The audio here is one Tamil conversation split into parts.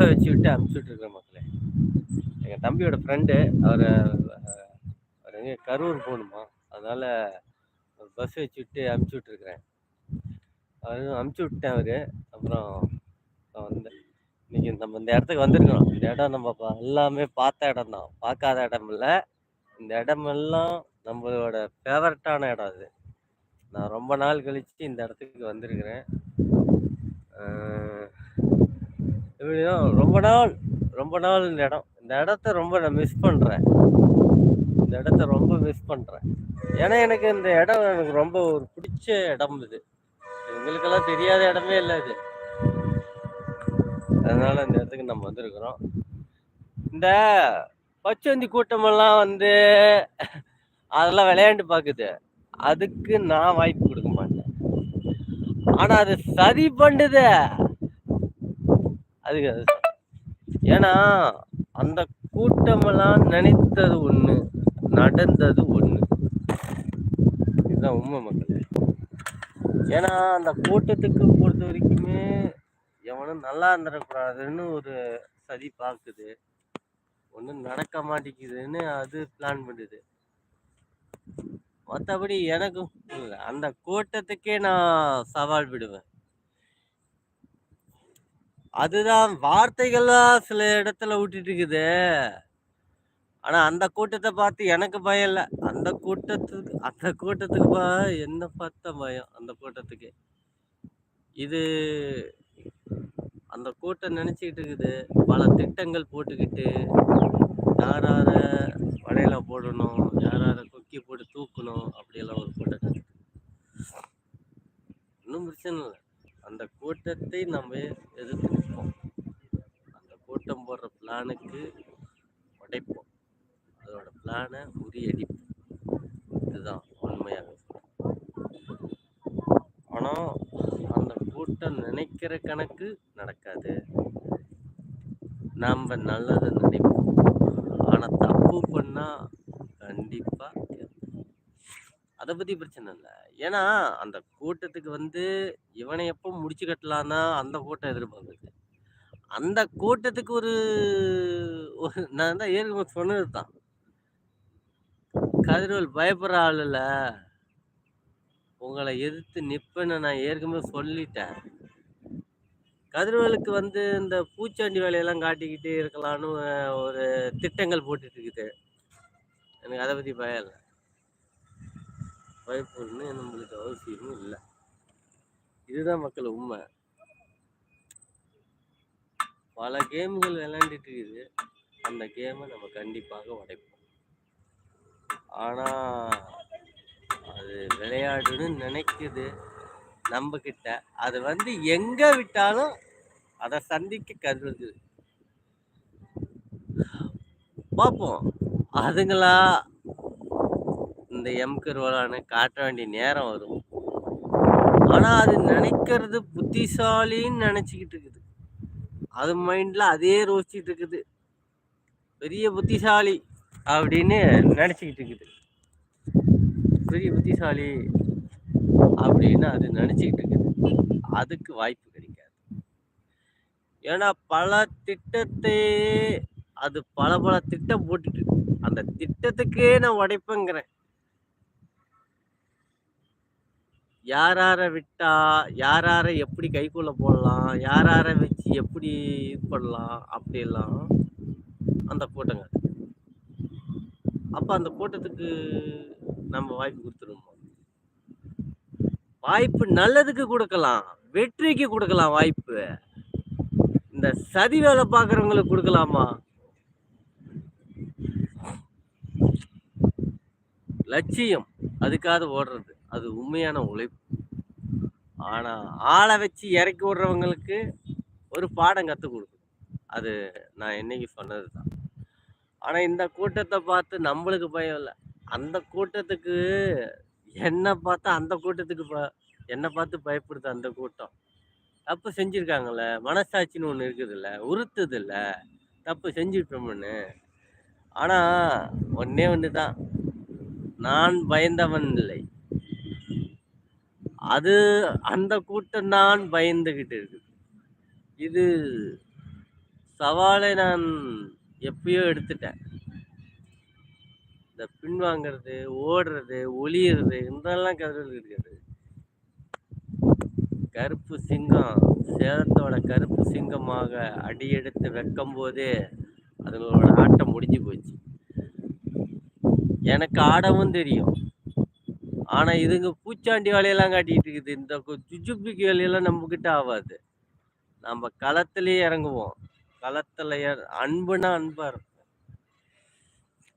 பஸ்ஸை வச்சு விட்டு அனுப்பிச்சுட்டு இருக்கிற மக்களே. எங்கள் தம்பியோட ஃப்ரெண்டு அவர் அவர் எங்கே கரூர் போகணுமா? அதனால் ஒரு பஸ் வச்சு விட்டு அனுப்பிச்சி விட்ருக்குறேன் அவர் அனுப்பிச்சி விட்டேன் அவர். அப்புறம் நான் வந்தேன் இன்றைக்கி நம்ம இந்த இடத்துக்கு வந்திருக்கோம் இந்த இடம் நம்ம எல்லாமே பார்த்த இடம் தான். பார்க்காத இடம் இல்லை. இந்த இடமெல்லாம் நம்மளோட ஃபேவரட்டான இடம் அது. நான் ரொம்ப நாள் கழித்து இந்த இடத்துக்கு வந்திருக்கிறேன். எப்படின்னா ரொம்ப நாள் ரொம்ப நாள் இந்த இடம். இந்த இடத்த ரொம்ப நான் மிஸ் பண்ணுறேன் இந்த இடத்த ரொம்ப மிஸ் பண்ணுறேன் ஏன்னா எனக்கு இந்த இடம் எனக்கு ரொம்ப ஒரு பிடிச்ச இடம் இது. எங்களுக்கெல்லாம் தெரியாத இடமே இல்லை இது. அதனால் இந்த இடத்துக்கு நம்ம வந்திருக்கிறோம். இந்த பச்சந்தி கூட்டமெல்லாம் வந்து அதெல்லாம் விளையாண்டு பார்க்குது. அதுக்கு நான் வாய்ப்பு கொடுக்க மாட்டேன். ஆனால் அது சரி பண்ணுது. அதுக்கு அது. ஏன்னா அந்த கூட்டமெல்லாம் நினைத்தது ஒன்று நடந்தது ஒன்று இதுதான் உண்மை மக்கள். ஏன்னா அந்த கூட்டத்துக்கு பொறுத்த வரைக்குமே எவனும் நல்லா இருந்துடக்கூடாதுன்னு ஒரு சதி பார்க்குது ஒன்றும் நடக்க மாட்டேங்குதுன்னு அது பிளான் பண்ணுது. மற்றபடி எனக்கும் அந்த கூட்டத்துக்கே நான் சவால் விடுவேன். அதுதான் வார்த்தைகள்லாம் சில இடத்துல விட்டுட்டு இருக்குது ஆனா அந்த கூட்டத்தை பார்த்து எனக்கு பயம் இல்லை. அந்த கூட்டத்துக்கு அந்த கூட்டத்துக்கு பா என்ன பார்த்த பயம் அந்த கூட்டத்துக்கு. இது அந்த கூட்டம் நினச்சிக்கிட்டு இருக்குது பல திட்டங்கள் போட்டுக்கிட்டு யாரார வடையில் போடணும் யாரார கொக்கி போட்டு தூக்கணும் அப்படியெல்லாம் ஒரு கூட்டம் ஒன்றும் பிரச்சனை இல்லை. அந்த கூட்டத்தை நம்ம எதிர்த்து நிற்போம் அந்த கூட்டம் போடுற பிளானுக்கு உடைப்போம். அதோட பிளானை முறியடிப்போம். இதுதான் உண்மையாக ஆனால் அந்த கூட்டம் நினைக்கிற கணக்கு நடக்காது. நம்ம நல்லதை நினைப்போம். ஆனால் தப்பு பண்ணால் கண்டிப்பாக அதை பற்றி பிரச்சனை இல்லை. ஏன்னா அந்த கூட்டத்துக்கு வந்து இவனை எப்போ முடிச்சு கட்டலான்னா அந்த கூட்டம் எதிர்பார்க்கும். அந்த கூட்டத்துக்கு ஒரு ஒரு நான் தான் ஏற்கனவே சொன்னது தான். கதிரவல் பயப்படுற ஆள் இல்லை. உங்களை எதிர்த்து நிற்பேன்னு நான் ஏற்கனவே சொல்லிட்டேன். கதிரவலுக்கு வந்து இந்த பூச்சாண்டி வேலையெல்லாம் காட்டிக்கிட்டு இருக்கலாம்னு ஒரு திட்டங்கள் போட்டுட்டு இருக்குது எனக்கு அதை பற்றி பயம் இல்லை. பயப்படணும்னு நம்மளுக்கு அவசியமும் இல்லை. இதுதான் மக்கள் உண்மை. பல கேம்கள் விளையாண்டுட்டு இருக்குது அந்த கேமை நம்ம கண்டிப்பாக உடைப்போம். ஆனால் அது விளையாடுன்னு நினைக்குது நம்மக்கிட்ட அது வந்து எங்கே விட்டாலும் அதை சந்திக்க கருது பார்ப்போம் அதுங்களா இந்த எம்கருவலான்னு காட்ட வேண்டிய நேரம் வரும். ஆனால் அது நினைக்கிறது புத்திசாலின்னு நினச்சிக்கிட்டு இருக்குது அது மைண்டில் அதே ரோசிச்சுட்டு இருக்குது பெரிய புத்திசாலி அப்படின்னு நினச்சிக்கிட்டு இருக்குது பெரிய புத்திசாலி அப்படின்னு அது நினச்சிக்கிட்டு இருக்குது அதுக்கு வாய்ப்பு கிடைக்காது. ஏன்னா பல திட்டத்தை அது பல பல திட்டம் போட்டுட்டு அந்த திட்டத்துக்கே நான் உடைப்பேங்கிறேன். யாரார விட்டா யாரை எப்படி கைக்குள்ளே போடலாம் யாரை வச்சு எப்படி இது பண்ணலாம் அப்படிலாம் அந்த கூட்டங்க அப்போ அந்த கூட்டத்துக்கு நம்ம வாய்ப்பு கொடுத்துருவோம்? வாய்ப்பு நல்லதுக்கு கொடுக்கலாம் வெற்றிக்கு கொடுக்கலாம் வாய்ப்பு. இந்த சதி வேலை பார்க்குறவங்களுக்கு கொடுக்கலாமா? லட்சியம் அதுக்காக ஓடுறது. அது உண்மையான உழைப்பு. ஆனால் ஆளை வச்சு இறக்கி விடுறவங்களுக்கு ஒரு பாடம் கற்றுக் கொடுக்கும் அது நான் என்னைக்கு சொன்னது தான் ஆனால் இந்த கூட்டத்தை பார்த்து நம்மளுக்கு பயம் இல்லை. அந்த கூட்டத்துக்கு என்ன பார்த்தா அந்த கூட்டத்துக்கு ப- என்னை பார்த்து பயப்படுது அந்த கூட்டம்? தப்பு செஞ்சுருக்காங்கல்ல. மனசாட்சின்னு ஒன்று இருக்குதுல்ல. உறுத்துதில்ல. தப்பு செஞ்சுட்டோம்னு. ஆனால் ஒன்னே ஒன்று தான் நான் பயந்தவன் இல்லை. அது அந்த கூட்டம் தான் பயந்துகிட்டு இருக்குது இது சவாலை நான் எப்பயோ எடுத்துட்டேன். இந்த பின்வாங்கிறது ஓடுறது ஒளியறது இதெல்லாம் கருது இருக்காது கருப்பு சிங்கம் சேலத்தோட கருப்பு சிங்கமாக அடியெடுத்து வைக்கும் போதே அதுங்களோட ஆட்டம் முடிஞ்சு போச்சு. எனக்கு ஆடவும் தெரியும். ஆனா இதுங்க பூச்சாண்டி வேலையெல்லாம் காட்டிட்டு இருக்குது இந்த ஜுஜுபிக்கு வேலையெல்லாம் நம்ம கிட்ட ஆகாது நம்ம களத்திலேயே இறங்குவோம். களத்துல அன்புனா அன்பா இருக்கும்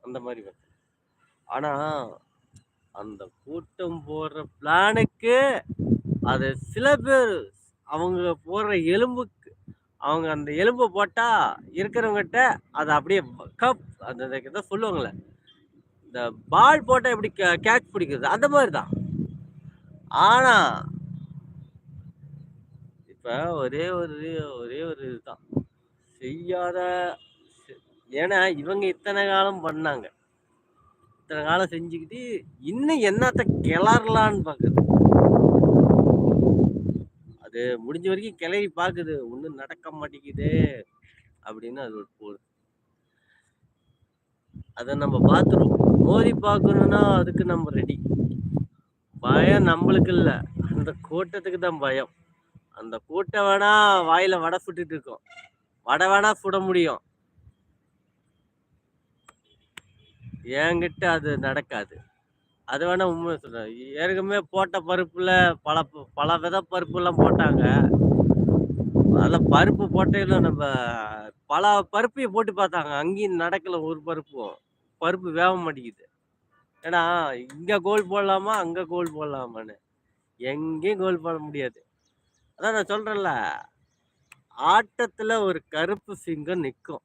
அந்த மாதிரி ஆனா அந்த கூட்டம் போடுற பிளானுக்கு அது சில பேர் அவங்க போடுற எலும்புக்கு அவங்க அந்த எலும்பை போட்டா இருக்கிறவங்ககிட்ட அதை அப்படியே கப் அந்த இதை சொல்லுவாங்களே இந்த பால் போட்டால் எப்படி கேட்ச் பிடிக்கிறது? அந்த மாதிரி தான் ஆனால் இப்போ ஒரே ஒரு ஒரே ஒரு இதுதான். செய்யாத ஏன்னா இவங்க இத்தனை காலம் பண்ணாங்க. இத்தனை காலம் செஞ்சுக்கிட்டு இன்னும் என்னத்த கிளறலான்னு பார்க்குது அது முடிஞ்ச வரைக்கும் கிளறி பார்க்குது ஒன்றும் நடக்க மாட்டேங்குது. அப்படின்னு அது ஒரு போகுது அதை நம்ம பார்த்துருவோம் மோதி பார்க்கணும்னா அதுக்கு நம்ம ரெடி பயம் நம்மளுக்கு இல்லை. அந்த கூட்டத்துக்கு தான் பயம். அந்த கூட்டம் வேணா வாயில வடை சுட்டுட்டு இருக்கோம். வடை வேணா சுட முடியும். என்கிட்ட அது நடக்காது. அது வேணா உண்மை சொல்றேன். ஏற்கனவே போட்ட பருப்புல பல பல வித பருப்பு எல்லாம் போட்டாங்க. அதில் பருப்பு போட்டையில நம்ம பல பருப்பையும் போட்டு பார்த்தாங்க. அங்கேயும் நடக்கல ஒரு பருப்பும். பருப்பு வேக மாட்டேங்குது. ஏன்னா இங்கே கோல் போடலாமா? அங்கே கோல் போடலாமான்னு. எங்கேயும் கோல் போட முடியாது. அதான் நான் சொல்கிறேன்ல ஆட்டத்தில் ஒரு கருப்பு சிங்கம் நிற்கும்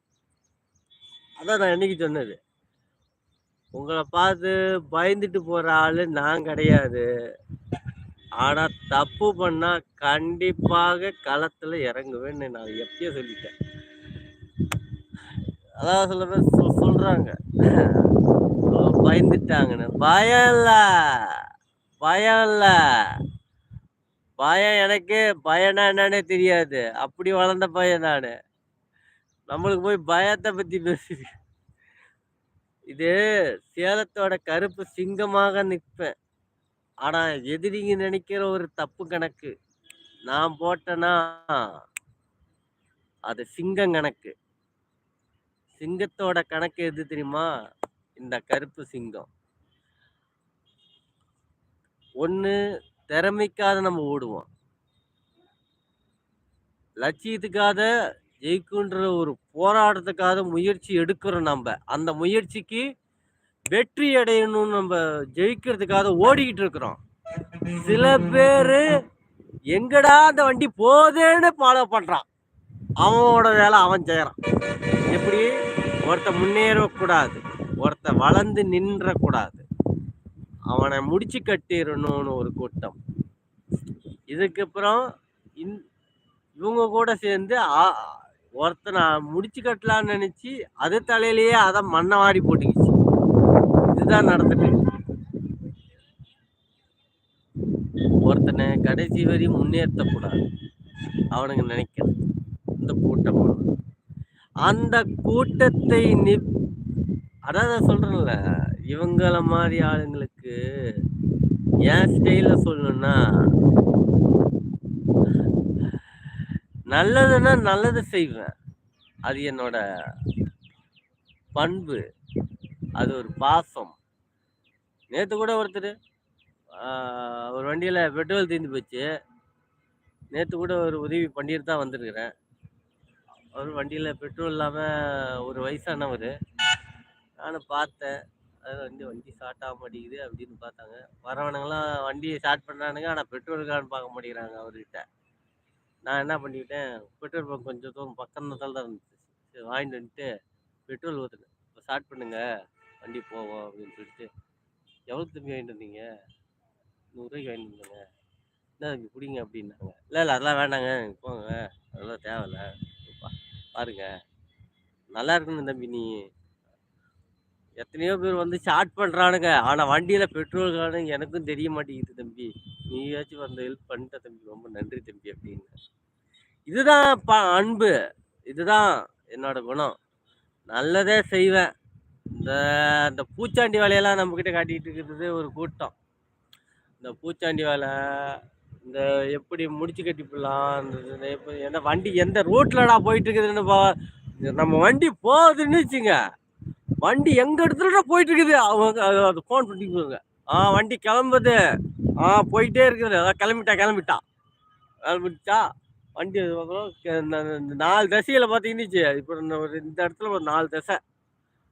அதான் நான் என்னைக்கு சொன்னது. உங்களை பார்த்து பயந்துட்டு போகிற ஆள் நான் கிடையாது. ஆனால் தப்பு பண்ணால் கண்டிப்பாக களத்தில் இறங்குவேன்னு நான் எப்பயோ சொல்லிட்டேன். அதான் சில பேர் சொ- சொல்றாங்க. பயந்துட்டாங்கன்னு. பயம் இல்ல. பயம் இல்ல. பயம் எனக்கு பயனா என்னன்னே தெரியாது. அப்படி வளர்ந்த பையன் நானு. நம்மளுக்கு போய் பயத்தை பத்தி பேசுது. இது சேலத்தோட கருப்பு சிங்கமாக நிற்பேன். ஆனா எதிரிங்க நினைக்கிற ஒரு தப்பு கணக்கு. நான் போட்டேன்னா அது சிங்கம் கணக்கு. சிங்கத்தோட கணக்கு எது தெரியுமா? இந்த கருப்பு சிங்கம். ஒன்று திறமைக்காக நம்ம ஓடுவோம். லட்சியத்துக்காக ஜெயிக்குன்ற ஒரு போராட்டத்துக்காக முயற்சி எடுக்கிறோம் நம்ம. அந்த முயற்சிக்கு வெற்றி அடையணும்னு நம்ம ஜெயிக்கிறதுக்காக ஓடிக்கிட்டு இருக்கிறோம். சில பேர் எங்கடா அந்த வண்டி போதேன்னு ஃபாலோ பண்ணுறான் அவனோட வேலை அவன் செய்கிறான் எப்படி? ஒருத்த முன்னேறக்கூடாது ஒருத்த வளர்ந்து நின்றக்கூடாது. அவனை முடிச்சு கட்டிடணும்னு ஒரு கூட்டம். இதுக்கப்புறம் இந்- இவங்க கூட சேர்ந்து ஒருத்தனை முடிச்சு கட்டலான்னு நினச்சி அது தலையிலேயே அதை மண்ணை வாரி போட்டுக்கிச்சு. இதுதான் நடந்துட்டு ஒருத்தனை கடைசி வரையும் முன்னேற்றக்கூடாது. அவனுங்க நினைக்கிறது இந்த கூட்டம் அந்த கூட்டத்தை நி அதான் நான் சொல்றேன்ல இவங்கள மாதிரி ஆளுங்களுக்கு என் ஸ்டைல சொல்லணும்னா நல்லதுன்னா நல்லது செய்வேன். அது என்னோட பண்பு. அது ஒரு பாசம். நேற்று கூட ஒருத்தர் ஒரு வண்டியில் பெட்ரோல் தீர்ந்து போச்சு. நேற்று கூட ஒரு உதவி பண்ணிட்டு தான் வந்திருக்கிறேன். அவர் வண்டியில் பெட்ரோல் இல்லாமல் ஒரு வயசானவர். நானும் பார்த்தேன். அது வந்து வண்டி ஸ்டார்ட் ஆக மாட்டேங்குது அப்படின்னு பார்த்தாங்க. வரவனுங்களாம் வண்டியை ஸ்டார்ட் பண்ணுறானுங்க ஆனால் பெட்ரோலுக்கான்னு பார்க்க மாட்டேங்கிறாங்க அவர்கிட்ட. நான் என்ன பண்ணிக்கிட்டேன் பெட்ரோல் பங்க் கொஞ்சம் தூரம் பக்கத்தில் தான் இருந்துச்சு. சரி வாங்கிட்டு வந்துட்டு பெட்ரோல் ஊற்றுனேன் இப்போ ஸ்டார்ட் பண்ணுங்க. வண்டி போவோம் அப்படின்னு சொல்லிட்டு. எவ்வளோ தம்பி வாங்கிட்டு வந்தீங்க? நூறுரூவாய்க்கு வாங்கிட்டு வந்தேங்க. என்ன தம்பி பிடிங்க அப்படின்னாங்க. இல்லை இல்லை அதெல்லாம் வேண்டாங்க. போங்க. அதெல்லாம் தேவையில்ல. பாருங்க. நல்லா இருக்கணும் தம்பி நீ. எத்தனையோ பேர் வந்து ஸ்டார்ட் பண்ணுறானுங்க ஆனால் வண்டியில் பெட்ரோல் காணு எனக்கும் தெரிய மாட்டேங்குது தம்பி. நீயாச்சும் வந்து ஹெல்ப் பண்ணிட்ட தம்பி. ரொம்ப நன்றி தம்பி அப்படின்னு. இதுதான் பா அன்பு. இதுதான் என்னோட குணம். நல்லதே செய்வேன். இந்த இந்த பூச்சாண்டி வேலையெல்லாம் நம்மக்கிட்ட காட்டிகிட்டு இருக்கிறது ஒரு கூட்டம். இந்த பூச்சாண்டி வேலை இந்த எப்படி முடிச்சு கட்டி போடலாம் இந்த எப்படி என்ன வண்டி எந்த ரூட்லடா போயிட்டு இருக்குதுன்னு நம்ம வண்டி போகுதுன்னு வச்சுங்க. வண்டி எங்க இடத்துலடா போயிட்டு இருக்குது அவங்க அது ஃபோன் பண்ணிக்குவாங்க ஆ வண்டி கிளம்புது. ஆ போயிட்டே இருக்குது. அதான் கிளம்பிட்டா கிளம்பிட்டா. கிளம்பிட்டா வண்டி நாலு தசையில பார்த்தீங்கன்னு இப்போ ஒரு இந்த இடத்துல ஒரு நாலு திசை.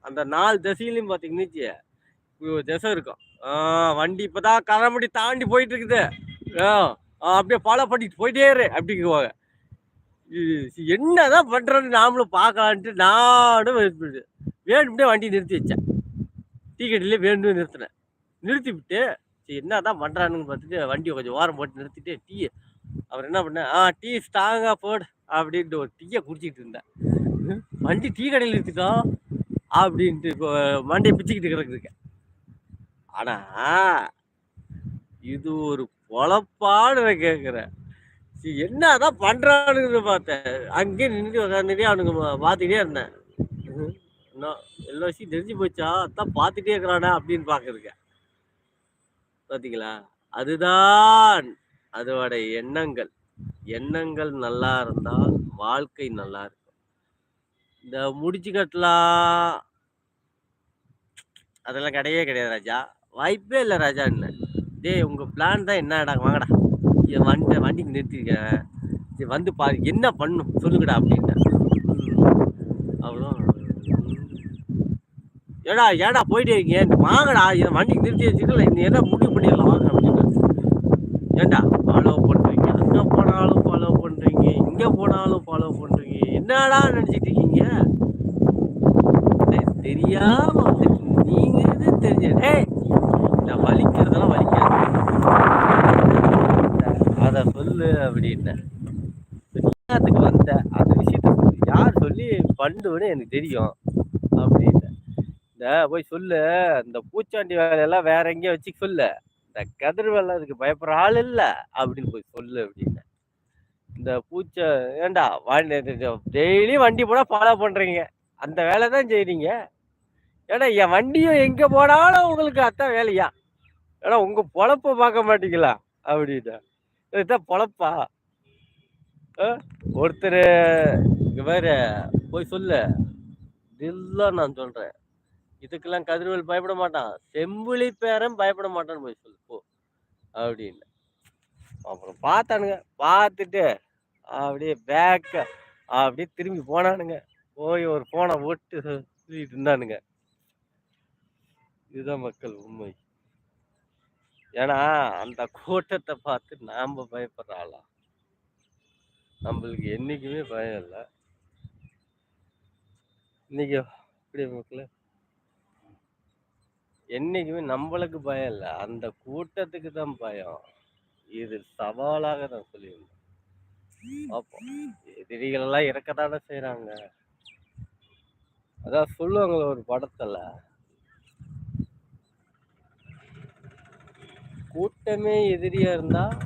அந்த நாலு தசையிலையும் பார்த்தீங்கன்னு ஒரு திசை இருக்கும். ஆ வண்டி இப்போதான் கரமடி தாண்டி போயிட்டு இருக்குது ஆ, அப்படியே ஃபாலோ பண்ணிட்டு போயிட்டே இரு அப்படிங்குவாங்க. என்னதான் பண்றோன்னு நாமளும் பார்க்கலான்ட்டு நானும் வேணும்னே வண்டி நிறுத்தி வச்சேன். டீ கடையிலே வேணும்னு நிறுத்தினேன். நிறுத்தி விட்டு சரி என்னதான் பண்றானுன்னு பார்த்துட்டு வண்டியை கொஞ்சம் ஓரம் போட்டு நிறுத்திட்டு டீ அவர் என்ன பண்ண ஆ டீ ஸ்ட்ராங்கா போடு அப்படின்ட்டு ஒரு டீயை குடிச்சிட்டு இருந்தேன். வண்டி டீ கடையில் நிறுத்திட்டோம் அப்படின்ட்டு இப்போ வண்டியை பிச்சுக்கிட்டு கிடக்குதுங்க. ஆனா இது ஒரு பொழப்பான்னு நான் கேட்குறேன் என்னதான் பண்றானுன்னு பார்த்தேன். அங்கேயே நின்று உட்காந்துட்டே அவனுங்க பா- பார்த்துட்டே இருந்தேன். எல்லா விஷயம் தெரிஞ்சு போச்சா? அதான் பார்த்துட்டே இருக்கிறானே அப்படின்னு பார்க்குறதுங்க பார்த்தீங்களா? அதுதான் அதோட எண்ணங்கள். எண்ணங்கள் நல்லா இருந்தால் வாழ்க்கை நல்லா இருக்கும். இந்த முடிச்சு கட்டலாம். அதெல்லாம் கிடையவே கிடையாது ராஜா. வாய்ப்பே இல்லை ராஜா என்ன டேய் உங்கள் பிளான் தான் என்னடா வாங்கடா. என் வண்டி வண்டிக்கு நிறுத்திருக்கேன். சரி வந்து பாரு என்ன பண்ணும்? சொல்லுங்கடா அப்படின்ட்டேன் அவ்வளோ ஏடா ஏடா போயிட்டே இருக்கீங்க? வாங்கடா என் வண்டிக்கு நிறுத்தி வச்சுக்கல இந்த என்ன முடிவு பண்ணிடலாம்? வாங்க அப்படின்னு ஏண்டா ஃபாலோ பண்ணுறீங்க அங்கே போனாலும் ஃபாலோ பண்ணுறீங்க இங்கே போனாலும் ஃபாலோ பண்ணுறீங்க என்னடா நினச்சிட்டு இருக்கீங்க? தெரியாம வந்து நீங்க இது தெரிஞ்ச ஏய் நான் வலிக்கிறதெல்லாம் வலிக்காது அத சொல்லு அப்படின்னேன் என்னத்துக்கு வந்த அந்த விஷயத்த யார் சொல்லி பண்ணுன்னு எனக்கு தெரியும். அப்படின்னு. இந்த போய் சொல்லு. இந்த பூச்சாண்டி வேலையெல்லாம் வேற எங்கேயும் வச்சு சொல்லு. இந்த கதிர் வேலை அதுக்கு பயப்படுற ஆள் இல்லை. அப்படின்னு போய் சொல்லு அப்படின்னு. இந்த பூச்சை ஏண்டா டெய்லி வண்டி போட ஃபாலோ பண்றீங்க. அந்த வேலை தான் செய்றீங்க. ஏன்னா என் வண்டியும் எங்க போனாலும் உங்களுக்கு அதான் வேலையா? ஏன்னா உங்க பொழப்ப பார்க்க மாட்டீங்களா? அப்படின்ட்டு இதுதான் பொழப்பா? ஒருத்தர் இங்க வேற போய் சொல்லு. தில்லா நான் சொல்றேன். இதுக்கெல்லாம் கதிர்வேல் பயப்பட மாட்டான். செம்புலி பேரன் பயப்பட மாட்டான்னு போய் சொல்லு போ. அப்படின்னு. அப்புறம் பார்த்தானுங்க. பார்த்துட்டு அப்படியே பேக்க அப்படியே திரும்பி போனானுங்க. போய் ஒரு போனை ஒட்டு சொல்லிட்டு இருந்தானுங்க. இதுதான் மக்கள் உண்மை. ஏன்னா அந்த கூட்டத்தை பார்த்து நாம் பயப்படுறாளாம் நம்மளுக்கு என்னைக்குமே பயம் இல்லை. இன்னைக்கு அப்படி மக்களே? நம்மளுக்கு பயம் இல்லை. அந்த கூட்டத்துக்கு தான் பயம். இது சவாலாக நான் சொல்லியிருந்தேன். பார்ப்போம் எதிரிகளெல்லாம் இறக்கத்தானே அதான் சொல்லுவாங்களே ஒரு படத்துல. கூட்டமே எதிரியா இருந்தா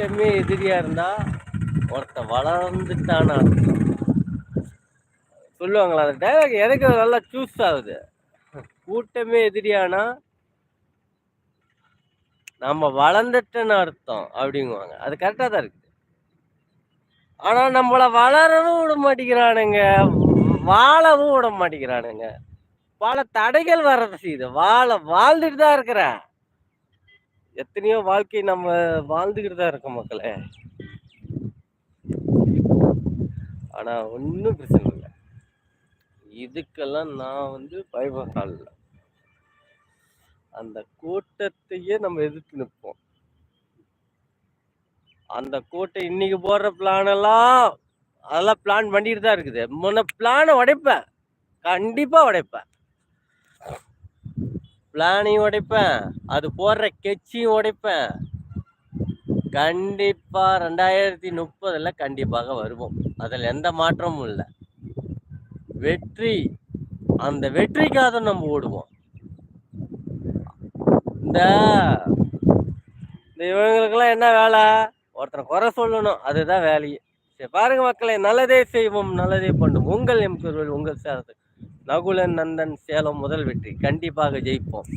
கூட்டமே எதிரியாக இருந்தால் ஒருத்தன் வளர்ந்துட்டான சொல்லுவாங்களா அந்த டைலாக் எனக்கு அது நல்லா சூஸ் ஆகுது. கூட்டமே எதிரியானா நம்ம வளர்ந்துட்டேன்னு அர்த்தம் அப்படிங்குவாங்க. அது கரெக்டாக தான் இருக்குது ஆனால் நம்மள வளரவும் விட மாட்டேங்கிறானுங்க. வாழவும் விட மாட்டேங்கிறானுங்க. பல தடைகள் வர்றது செய்யுது. வாழ வாழ்ந்துட்டு தான் இருக்கிறேன். எத்தனையோ வாழ்க்கை நம்ம வாழ்ந்துக்கிட்டு தான் இருக்கோம் மக்களே. ஆனால் ஒன்றும் பிரச்சனை இல்லை. இதுக்கெல்லாம் நான் வந்து பயப்படுற அந்த கூட்டத்தையே நம்ம எதிர்த்து நிற்போம். அந்த கூட்டம் இன்னைக்கு போடுற பிளான் எல்லாம் அதெல்லாம் பிளான் பண்ணிட்டு தான் இருக்குது. முன்ன பிளானை உடைப்பேன். கண்டிப்பாக உடைப்பேன். பிளானையும் உடைப்பேன். அது போடுற கெட்சியும் உடைப்பேன். கண்டிப்பாக ரெண்டாயிரத்தி முப்பதில் கண்டிப்பாக வருவோம். அதில் எந்த மாற்றமும் இல்லை. வெற்றி அந்த வெற்றிக்காக நம்ம ஓடுவோம். இந்த இந்த இவங்களுக்கெல்லாம் என்ன வேலை? ஒருத்தனை குறை சொல்லணும். அதுதான் வேலையே. சரி பாருங்க மக்களை நல்லதே செய்வோம் நல்லதே பண்ணும் உங்கள் எம் உங்கள் சேரத்துக்கு. நகுலன் நந்தன் சேலம் முதல் வெற்றி. கண்டிப்பாக ஜெயிப்போம்.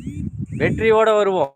வெற்றியோட வருவோம்.